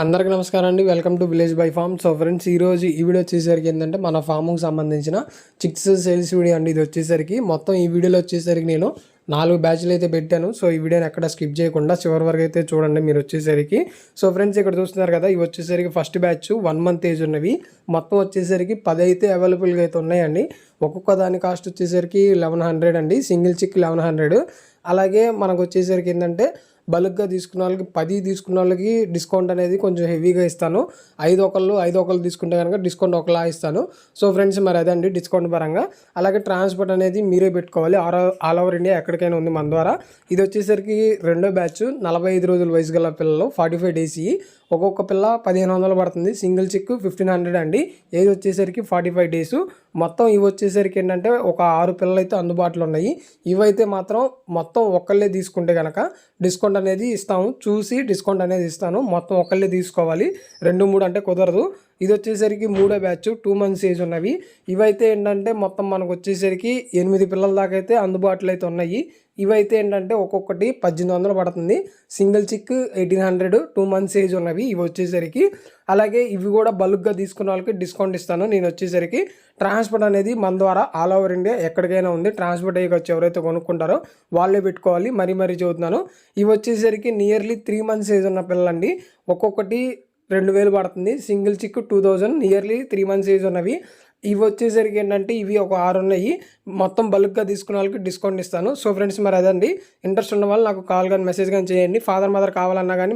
అందరికీ నమస్కారం అండి. Welcome to village by farm so friends ఈ రోజు ఈ వీడియో వచ్చేసరికి ఏంటంటే మన ఫామ్కి సంబంధించిన చిక్స్ సేల్స్ వీడియో అండి. ఇది వచ్చేసరికి మొత్తం ఈ వీడియోలో వచ్చేసరికి నేను నాలుగు బ్యాచ్లు అయితే పెట్టాను. సో ఈ వీడియోని ఎక్కడ స్కిప్ చేయకుండా చివరి వరకు అయితే చూడండి మీరు వచ్చేసరికి. సో ఫ్రెండ్స్ ఇక్కడ చూస్తున్నారు కదా ఇవి వచ్చేసరికి first batch one month age ఉన్నవి. మొత్తం వచ్చేసరికి పది అయితే అవైలబుల్గా అయితే ఉన్నాయండి. ఒక్కొక్క దాని కాస్ట్ వచ్చేసరికి లెవెన్ హండ్రెడ్ అండి. సింగిల్ చిక్ లెవెన్ హండ్రెడ్ అలాగే మనకు వచ్చేసరికి ఏంటంటే బల్క్గా తీసుకున్న వాళ్ళకి పది తీసుకున్న వాళ్ళకి డిస్కౌంట్ అనేది కొంచెం హెవీగా ఇస్తాను. ఐదు ఒకళ్ళు ఐదు ఒకళ్ళు తీసుకుంటే కనుక డిస్కౌంట్ ఒకలా ఇస్తాను. సో ఫ్రెండ్స్ మరి అదండి డిస్కౌంట్ పరంగా. అలాగే ట్రాన్స్పోర్ట్ అనేది మీరే పెట్టుకోవాలి. ఆల్ ఆల్ ఓవర్ ఇండియా ఎక్కడికైనా ఉంది మన ద్వారా. ఇది వచ్చేసరికి రెండో బ్యాచ్ నలభై ఐదు రోజుల వయసు గల పిల్లలు ఫార్టీ ఫైవ్ డేస్ ఒక్కొక్క పిల్ల పదిహేను వందలు పడుతుంది. సింగిల్ చిక్ ఫిఫ్టీన్ హండ్రెడ్ అండి. ఏది వచ్చేసరికి ఫార్టీ ఫైవ్ డేస్. మొత్తం ఇవి వచ్చేసరికి ఏంటంటే ఒక ఆరు పిల్లలు అయితే అందుబాటులో ఉన్నాయి. ఇవైతే మాత్రం మొత్తం ఒక్కళ్ళే తీసుకుంటే కనుక డిస్కౌంట్ అనేది ఇస్తాము. చూసి డిస్కౌంట్ అనేది ఇస్తాను. మొత్తం ఒక్కళ్ళే తీసుకోవాలి. రెండు మూడు అంటే కుదరదు. ఇది వచ్చేసరికి మూడో బ్యాచ్ టూ మంత్స్ ఏజ్ ఉన్నవి. ఇవైతే ఏంటంటే మొత్తం మనకు వచ్చేసరికి ఎనిమిది పిల్లల దాకా అయితే అందుబాటులో అయితే ఉన్నాయి. ఇవైతే ఏంటంటే ఒక్కొక్కటి పద్దెనిమిది వందలు పడుతుంది. Single chick eighteen hundred two months age ఉన్నవి ఇవి వచ్చేసరికి అలాగే ఇవి కూడా బల్క్గా తీసుకున్న వాళ్ళకి డిస్కౌంట్ ఇస్తాను. నేను వచ్చేసరికి ట్రాన్స్పోర్ట్ అనేది మన ద్వారా ఆల్ ఓవర్ ఇండియా ఎక్కడికైనా ఉంది. ట్రాన్స్పోర్ట్ అయ్యి వచ్చి ఎవరైతే కొనుక్కుంటారో వాళ్ళే పెట్టుకోవాలి. మరీ మరీ చదువుతున్నాను. ఇవి వచ్చేసరికి నియర్లీ త్రీ మంత్స్ ఏజ్ ఉన్న పిల్లలండి. ఒక్కొక్కటి రెండు వేలు పడుతుంది. Single chick two thousand nearly three months age ఉన్నవి. ఇవి వచ్చేసరికి ఏంటంటే ఇవి ఒక ఆరు ఉన్నాయి. మొత్తం బల్క్గా తీసుకున్న వాళ్ళకి డిస్కౌంట్ ఇస్తాను. సో ఫ్రెండ్స్ మరి అదండి. ఇంట్రెస్ట్ ఉన్న వాళ్ళు నాకు కాల్ కానీ మెసేజ్ కానీ చేయండి. ఫాదర్ మదర్ కావాలన్నా కానీ